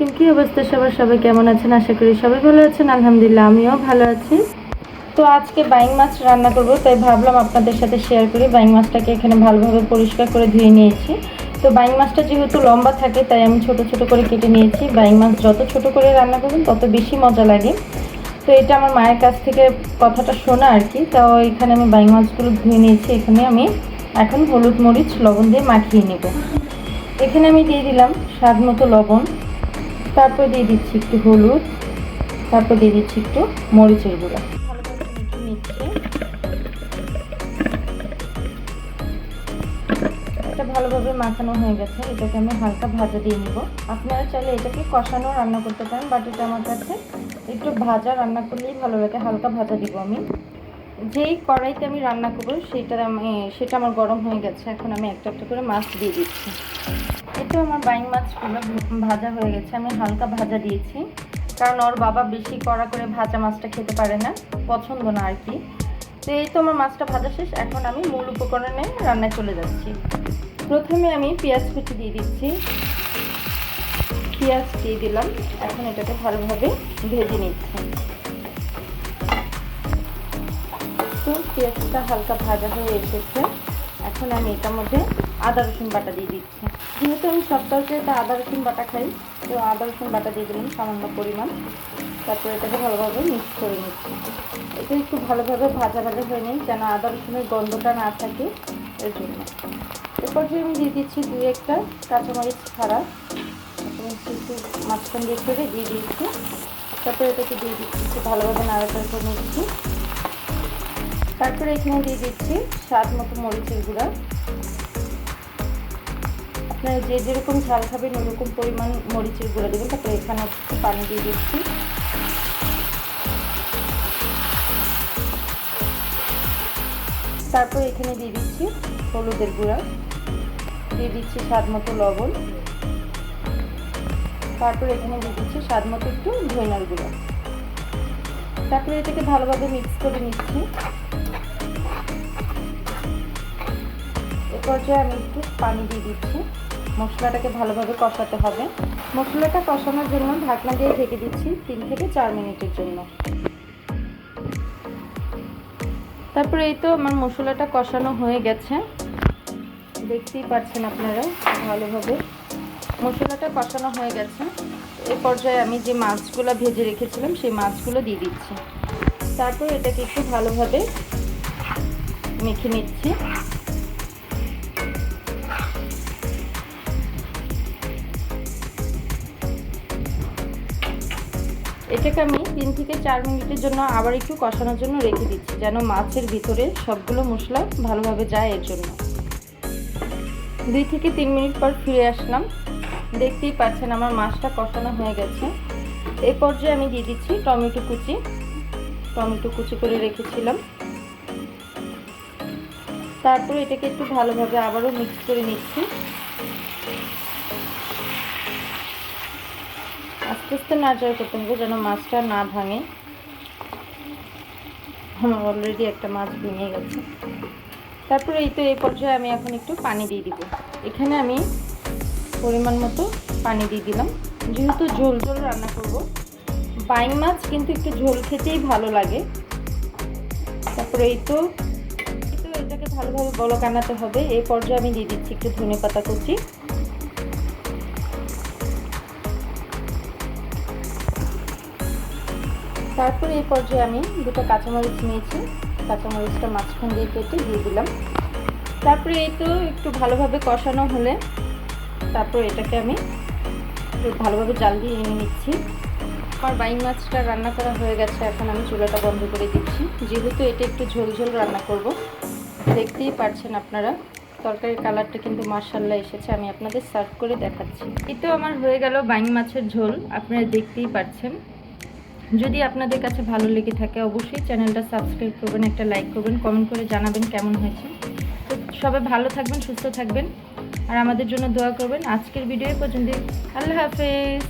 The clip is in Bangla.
আলাইকুম, কি অবস্থা সবার? সবাই কেমন আছেন? আশা করি সবাই ভালো আছেন। আলহামদুলিল্লাহ, আমিও ভালো আছি। তো আজকে বাইং মাছ রান্না করব, তাই ভাবলাম আপনাদের সাথে শেয়ার করি। বাইং মাছটাকে এখানে ভালোভাবে পরিষ্কার করে ধুয়ে নিয়েছি। তো বাইং মাছটা যেহেতু লম্বা থাকে, তাই আমি ছোট ছোট করে কেটে নিয়েছি। বাইং মাছ যত ছোট করে রান্না করবেন, তত বেশি মজা লাগে। তো এটা আমার মায়ের কাছ থেকে কথাটা শোনা আর কি। তো এখানে আমি বাইং মাছগুলো ধুয়ে নিয়েছি। এখানে আমি এখন হলুদ মরিচ, লবণ দিয়ে মাখিয়ে নেব। এখানে আমি দিয়ে দিলাম স্বাদ মতো লবণ। তারপর দিয়ে দিচ্ছি একটু হলুদ, তারপর দিয়ে দিচ্ছি একটু মরিচের গুঁড়া। নিচ্ছি। এটা ভালোভাবে মাখানো হয়ে গেছে। এটাকে আমি হালকা ভাজা দিয়ে নিব। আপনারা চাইলে এটাকে কষানো রান্না করতে পারেন বাট এটা আমার কাছে একটু ভাজা রান্না করলেই ভালো লাগে। হালকা ভাজা দিব আমি। যেই কড়াইতে আমি রান্না করব সেটা আমি সেটা আমার গরম হয়ে গেছে। এখন আমি একটা একটা করে মাছ দিয়ে দিচ্ছি। এতো আমার বাইং মাছগুলো ভাজা হয়ে গেছে। আমি হালকা ভাজা দিয়েছি। কারণ ওর বাবা বেশি কড়া করে ভাজা মাছটা খেতে পারে না। পছন্দ না আর কি। তো এই তো আমার মাছটা ভাজা শেষ। এখন আমি মূল উপকরণে রান্নায় চলে যাচ্ছি। প্রথমে আমি পেঁয়াজ কুচি দিয়ে দিচ্ছি। পেঁয়াজ দিয়ে দিলাম। এখন এটাকে ভালোভাবে ভেজে নিচ্ছি। তো পেঁয়াজটা হালকা ভাজা হয়ে এসেছে। এখন আমি এটার মধ্যে আদা রসুন বাটা দিয়ে দিচ্ছি। যেহেতু আমি সব তরকারিতে আদা রসুন বাটা খাই, তো আদা রসুন বাটা দিয়ে দিলাম সামান্য পরিমাণ। তারপরে এটাকে ভালোভাবে মিক্স করে নিচ্ছি। এটা একটু ভালোভাবে ভাজা ভাজা হয়ে নিই যেন আদা রসুনের গন্ধটা না থাকে এর জন্য। এরপর যে আমি দিয়ে দিচ্ছি দুই একটা কাঁচামরিচ ছাড়া একটু মাঝখান দিয়ে ছেড়ে দিয়ে দিয়েছি তারপরে এটাকে দিয়ে দিচ্ছি একটু ভালোভাবে নাড়াচাড়া করে নিচ্ছি। তারপরে এখানে দিয়ে দিচ্ছি স্বাদ মতো মরিচের গুঁড়া। আপনারা যে যেরকম ঝাল খাবেন, ওরকম পরিমাণ মরিচের গুঁড়া দেবেন। তারপরে এখানে একটু পানি দিয়ে দিচ্ছি। তারপর এখানে দিয়ে দিচ্ছি হলুদের গুঁড়া। দিয়ে দিচ্ছি স্বাদ মতো লবণ। তারপর এখানে দিয়ে দিচ্ছি স্বাদ মতো একটু ধইনার গুঁড়া। তারপরে এটাকে ভালোভাবে মিক্স করে নিচ্ছি। এ পর্যায়ে আমি একটু পানি দিয়ে দিচ্ছি। মশলাটাকে ভালোভাবে কষাতে হবে। মশলাটা কষানোর জন্য ঢাকনা দিয়ে ঢেকে দিচ্ছি তিন থেকে চার মিনিটের জন্য। তারপরে এই তো আমার মশলাটা কষানো হয়ে গেছে। দেখতেই পাচ্ছেন আপনারা ভালোভাবে। মশলাটা কষানো হয়ে গেছে। এ পর্যায়ে আমি যে মাছগুলো ভেজে রেখেছিলাম, সেই মাছগুলো দিয়ে দিচ্ছি। তারপর এটাকে একটু ভালোভাবে মেখে নিচ্ছি। এটাকে আমি তিন থেকে চার মিনিটের জন্য আবার একটু কষানোর জন্য রেখে দিচ্ছি, যেন মাছের ভিতরে সবগুলো মশলা ভালোভাবে যায় এর জন্য। দুই থেকে তিন মিনিট পর ফিরে আসলাম। দেখতেই পাচ্ছেন আমার মাছটা কষানো হয়ে গেছে। এই পর্যায়ে আমি দিয়ে দিচ্ছি টমেটো কুচি। টমেটো কুচি করে রেখেছিলাম। তারপরে এটাকে একটু ভালোভাবে আবারও মিক্স করে নিচ্ছি। আস্তে আস্তে নাড়াচাড়া করতে হবে যেন মাছটা না ভাঙে। আমার অলরেডি একটা মাছ ভেঙে গেছে। তারপরে এই তো এই পর্যায়ে আমি এখন একটু পানি দিয়ে দিব। এখানে আমি পরিমাণ মতো পানি দিয়ে দিলাম। যেহেতু ঝোল ঝোল রান্না করব, বাইং মাছ কিন্তু একটু ঝোল খেতেই ভালো লাগে। তারপরে এই তো এটাকে ভালোভাবে বলক আনাতে হবে। এই পর্যায়ে আমি দিয়ে দিচ্ছি একটু ধনে পাতা কুচি। তারপর এই পর্যায়ে আমি দুটো কাঁচামরিচ নিয়েছি। কাঁচামরিচটা মাঝখান দিয়ে কেটে দিয়ে দিলাম। তারপরে এই তো একটু ভালোভাবে কষানো হলে, তারপর এটাকে আমি ভালোভাবে জাল দিয়ে এনে নিচ্ছি। আমার বাইং মাছটা রান্না করা হয়ে গেছে, এখন আমি চুলাটা বন্ধ করে দিচ্ছি। যেহেতু এটা একটু ঝোল ঝোল রান্না করব, দেখতেই পারছেন আপনারা। তরকারির কালারটা কিন্তু মার্শাল্লাহ এসেছে, আমি আপনাদের সার্ভ করে দেখাচ্ছি। এই তো আমার হয়ে গেল বাইং মাছের ঝোল, আপনারা দেখতেই পাচ্ছেন যদি আপনাদের কাছে ভালো লেগে থাকে, অবশ্যই চ্যানেলটা সাবস্ক্রাইব করবেন, একটা লাইক করবেন কমেন্ট করে জানাবেন কেমন হয়েছে। তো সবাই ভালো থাকবেন, সুস্থ থাকবেন, আর আমাদের জন্য দোয়া করবেন। আজকের ভিডিও পর্যন্ত আল্লাহ হাফেজ।